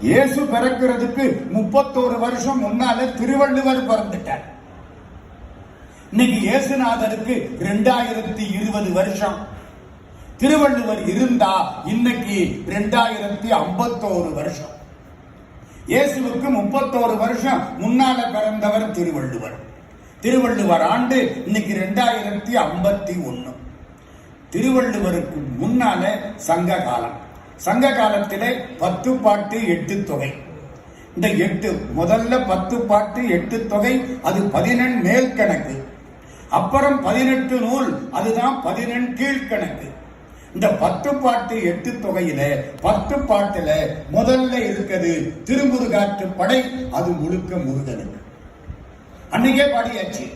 இயேசு பிறக்கிறதுக்கு முப்பத்தோரு வருஷம் முன்னால திருவள்ளுவர் பிறந்துட்டார். இன்னைக்கு இயேசுநாதருக்கு ரெண்டாயிரத்தி இருபது வருஷம். திருவள்ளுவர் இருந்தா இன்னைக்கு ரெண்டாயிரத்தி ஐம்பத்தோரு வருஷம். இயேசுவுக்கு முப்பத்தோரு வருஷம் முன்னால பிறந்தவர் திருவள்ளுவர். திருவள்ளுவர் ஆண்டு இன்னைக்கு ரெண்டாயிரத்தி ஐம்பத்தி ஒன்று திருவள்ளுவருக்கு முன்னால சங்க காலம். சங்க காலத்திலே பத்து பாட்டு எட்டு தொகை. இந்த எட்டு முதல்ல பத்து பாட்டு எட்டு தொகை அது பதினெண் மேல் கணக்கு. அப்புறம் பதினெட்டு நூல் அதுதான் பதினெண் கீழ்கணக்கு இந்த பத்து பாட்டு எட்டு தொகையில பத்து பாட்டுல முதல்ல இருக்கிறது திருமுருகாற்று படை அது முழுக்க முருகனுக்கு. அன்னைக்கே பாடியாச்சு.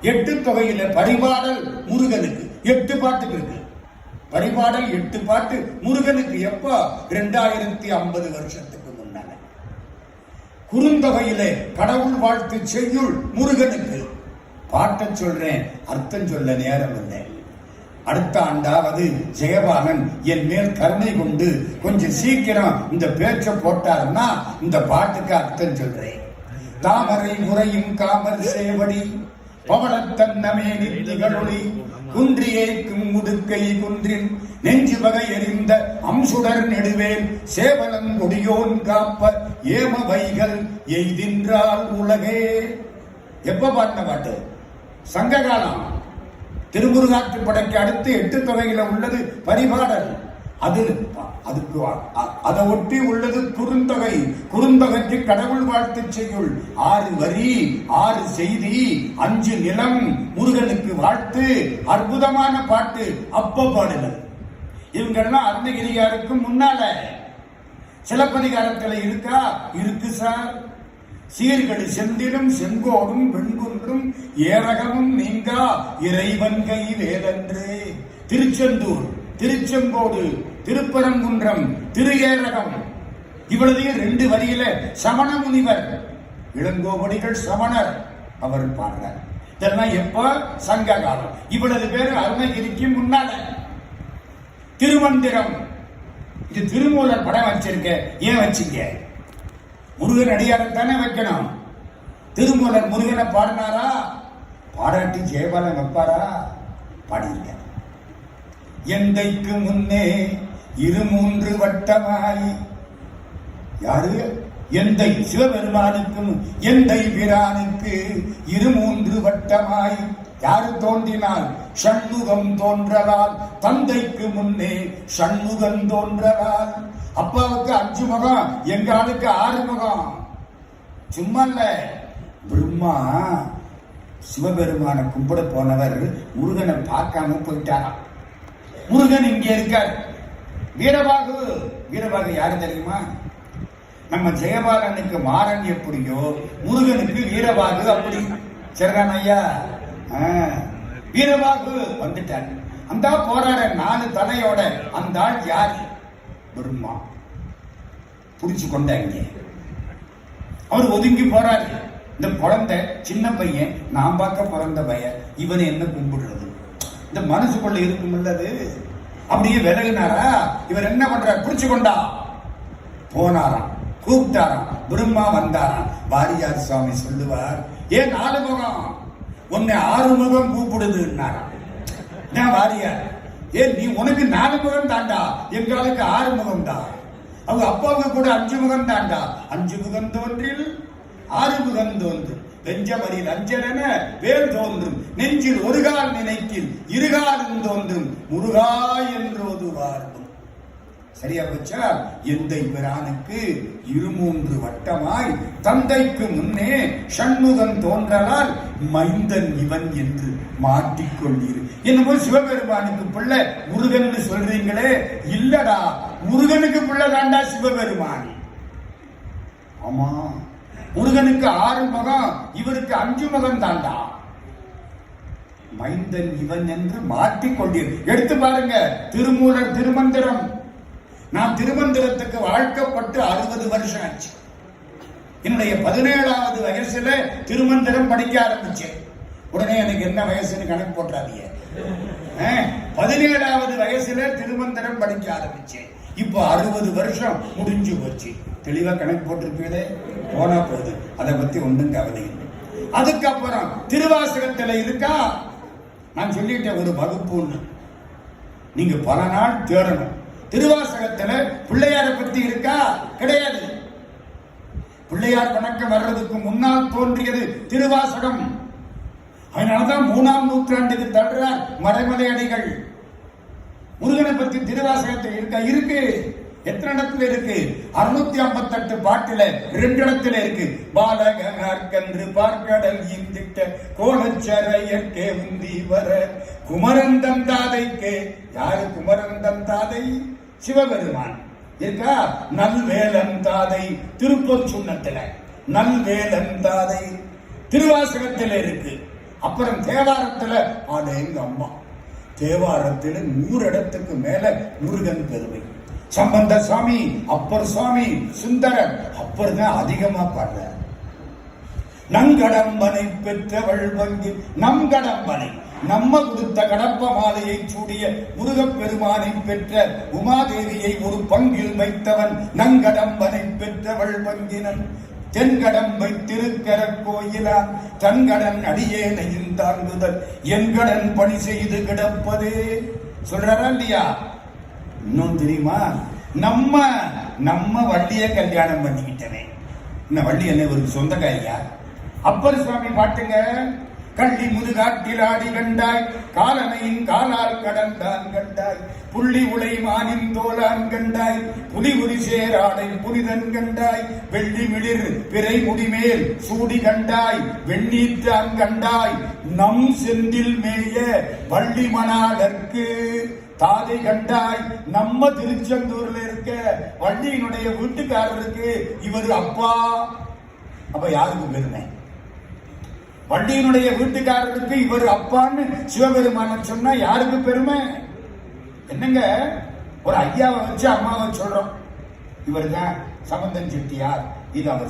எட்டு தொகையில பரிபாடல் முருகனுக்கு. எட்டு பாட்டுக்கு இருக்கு. பரிபாடல் எட்டு பாட்டு. முருகனுக்கு எப்போ? ரெண்டாயிரத்தி ஐம்பது வருஷத்துக்கு முன்னால. குறுந்தொகையிலே கடவுள் வாழ்த்து செய்யுள் முருகனுக்கு. பாட்டை சொல்றேன் அர்த்தம் சொல்ல நேரம் இல்லை. அடுத்த ஆண்டாவது ஜெயபாலன் என் மேல் கருணை கொண்டு கொஞ்சம் சீக்கிரம் இந்த பேச்ச போட்டாருன்னா இந்த பாட்டுக்கு அர்த்தம் சொல்றேன். தாமரை முறையும் காமர் சேவடி பவளத்தன்னமே நித்திகளொளி குன்றியேக்கும் முதுக்கை குன்றின் நெஞ்சு வகை எறிந்த அம்சுடர் நெடுவேல் சேவலன் கொடியோன் காப்ப ஏம வைகள் எய்தின்றால் உலகே. எப்ப பாடின பாட்டு? சங்ககாலம். திருமுருகாற்று படைக்கு அடுத்து எட்டு தொகையில உள்ளது பரிபாடல். அது அதுக்கு அதை ஒட்டி உள்ளது குறுந்தொகை. குறுந்தொகைக்கு கடவுள் வாழ்த்து செய்யுள். ஆறு வரி ஆறு செய்தி அஞ்சு நிலம் முருகனுக்கு வாழ்த்து அற்புதமான பாட்டு. அப்ப பாடுகள் இவங்கெல்லாம் அருணகிரியாருக்கு முன்னால. சிலப்பதிகாரத்தில் இருக்கா? இருக்கு சார். சீர்கடி செந்திலும் செங்கோடும் வெண்குன்றும் ஏரகமும் நீங்கா. இறைவன் கை வேலன்று திருச்செந்தூர் திருச்செங்கோடு. திருப்பரங்குன்றம் திருகேரகம் ஏரகம் இவ்வளதையும் ரெண்டு வரியில சமண முனிவர் இளங்கோவடிகள் சமணர் அவர் பாடுறார். இதெல்லாம் எப்ப? சங்க காலம். இவ்வளவு பேர் அருணகிரிக்கு முன்னால. திருமந்திரம். இது திருமூலர் படம் வச்சிருக்க. ஏன் வச்சீங்க முருகன் அடியாரத்தானே வைக்கணும். திருமூலர் முருகனை பாடினாரா? பாராட்டி ஜெயபாலன் வைப்பாரா? பாடியிருக்க எந்தைக்கு முன்னே இரு மூன்று வட்டமாய். யாரு? எந்தை சிவபெருமானுக்கும் எந்தை பிரானுக்கு இரு மூன்று வட்டமாய். யாரு தோன்றினால் ஷண்முகம் தோன்றலால். தந்தைக்கு முன்னே ஷண்முகம் தோன்றலால். அப்பாவுக்கு அஞ்சு முகம் எங்க ஆளுக்கு ஆறு முகம். சும்மா இல்ல பிரம்மா சிவபெருமான கும்பிட போனவர் முருகனை பார்க்காம போயிட்டாராம். முருகன் இங்கே இருக்கார். வீரபாகு வீரபாகு யாரு தெரியுமா? நம்ம ஜெயபாலனுக்கு மாறன் எப்படியோ முருகனுக்கு வீரபாகு அப்படி. சரிதான் ஐயா? ஆ, வீரபாகு வந்துட்டார் அந்த போராட நாலு தலையோட அந்த ஆள் யார்? பிரம்மா. புடிச்சு கொண்டாங்க. அவர் ஒதுங்கி போறாரு. இந்த குழந்தை சின்ன பையன் நான் பார்க்க பிறந்த பையன் இவனை என்ன கும்பிடுறது? இந்த மனசுக்குள்ள இருக்குமில்லது. அப்படியே விலகினாரா? இவர் என்ன பண்றார் பிடிச்சு கொண்டா. போனாராம். கூப்பிட்டாராம். பிரம்மா வந்தாராம். வாரியார் சுவாமி சொல்லுவார் ஏன் நாலு முகம் உன்னை ஆறு முகம் கூப்பிடுதுன்னாராம். நான் வாரியார். ஏன் நீ உனக்கு நாலு முகம் தாண்டா. எங்களுக்கு ஆறு முகம் தான் அவங்க அப்பாவுக்கு கூட அஞ்சு முகம் தாண்டா. அஞ்சு முகம் தோன்றில் ஆறு முகம் தோன்று. பெஞ்சமரி அஞ்சலென வேல் தோன்றும். நெஞ்சில் ஒரு கால் நினைக்கில் இருகாலும் தோன்றும். முருகா என்றோது வாழ்ந்தும் சரியா போச்சா? எந்தை பிரானுக்கு இருமூன்று வட்டமாய் தந்தைக்கு முன்னே சண்முகன் தோன்றலால் மைந்தன் இவன் என்று மாட்டிக்கொண்டீர். என்னமோ சிவபெருமானுக்கு பிள்ளை? முருகன்னு சொல்றீங்களே? இல்லடா. முருகனுக்கு பிள்ளை தாண்டா சிவபெருமான். ஆமா. முருகனுக்கு ஆறு முகம் இவருக்கு அஞ்சு முகம் தாண்டா. மைந்தன் இவன் என்று மாட்டிக்கொண்டீர் எடுத்து பாருங்க திருமூலர் திருமந்திரம். நான் திருமந்திரத்துக்கு வாழ்க்கப்பட்டு அறுபது வருஷம் ஆச்சு. என்னுடைய பதினேழாவது வயசுல திருமந்திரம் படிக்க ஆரம்பிச்சேன். உடனே எனக்கு என்ன வயசுன்னு கணக்கு போட்டாதீங்க பதினேழாவது வயசுல திருமந்திரம் படிக்க ஆரம்பிச்சேன். இப்போ அறுபது வருஷம் முடிஞ்சு போச்சு. தெளிவா கணக்கு போட்டிருப்பீங்களே? போனா போகுது. அதை பத்தி ஒன்றும் கவலை இல்லை. அதுக்கப்புறம் திருவாசகத்துல இருக்கா? நான் சொல்லிட்டேன் ஒரு வகுப்பு ஒண்ணு. நீங்க பல நாள் தேடணும். திருவாசகத்துல பிள்ளையார பத்தி இருக்கா? கிடையாது. பிள்ளையார் வணக்கம் வர்றதுக்கு முன்னால் தோன்றியது திருவாசகம். அதனாலதான் மூணாம் நூற்றாண்டுக்கு தள்ளுறார் மறைமலை அடிகள். முருகனை பற்றி திருவாசகத்தில் இருக்கா? இருக்கு. எத்தனை இடத்துல இருக்கு? அறுநூத்தி ஐம்பத்தெட்டு பாட்டுல ரெண்டு இடத்துல இருக்கு. பாலகனார்கன்று பார்க்கடல் இந்திட்ட கோலச்சரையற்கே உந்தி வர. குமரன் தந்தாதைக்கு யாரு குமரன் தந்தாதை சிவபெருமான். இருக்கா? நல்வேலம் தாதை. திருப்பூர் சுண்ணத்துல. நல்வேலம் தாதை. திருவாசகத்துல இருக்கு. அப்புறம் தேவாரத்துல அது எங்க அம்மா தேவாரத்தில் நூறு இடத்துக்கு மேல முருகன் பெருமை. சம்பந்த சாமி அப்பர் சுவாமி சுந்தரர் அப்பர் தான் அதிகமா பாடுறார் நங்கடம்பனை பெற்றவள் வங்கி நம் கடம்பனை நம்ம கொடுத்த கடப்ப மாலையை சூடிய முருகப் பெருமானை பெற்ற உமாதேவியை ஒரு பங்கில் வைத்தவன் நங்கடம்பனை பெற்றவள் வங்கினன் தென்கடம்பை திருக்கர கோயிலான் தன்கடன் அடியேனையும் தாங்குதல். என்கடன் பணி செய்து கிடப்பதே. சொல்றாரா இல்லையா? இன்னும் தெரியுமா? நம்ம நம்ம வள்ளிய கல்யாணம் பண்ணிக்கிட்டவே இந்த வள்ளி என்ன ஒரு சொந்தக்காரியா? அப்பர் சுவாமி பாட்டுங்க. கள்ளி முதுகாட்டில் ஆடி கண்டாய் காலனையின் காலால் கடந்தான் கண்டாய் புள்ளி உலை மானின் தோலான் கண்டாய் புலி உரி சேராடை புனிதன் கண்டாய் வெள்ளி மிளிர் பிறை முடிமேல் சூடி கண்டாய் வெண்ணீற்றான் கண்டாய் நம் செந்தில் மேய வள்ளி மணாலற்கு தாதை கண்டாய் நம்ம திருச்செந்தூர்ல இருக்க வள்ளியினுடைய வீட்டுக்காரருக்கு இவர் அப்பா. அப்ப யாருக்கு பெருமை? வண்டியினுடைய வீட்டுக்காரருக்கு இவர் அப்பான்னு சிவபெருமானம் சொன்னா யாருக்கு பெருமை? என்னங்க? ஒரு ஐயாவை வச்சு அம்மாவை சொல்றோம். இவர் தான் சம்பந்தன் செட்டியார். இது அவர்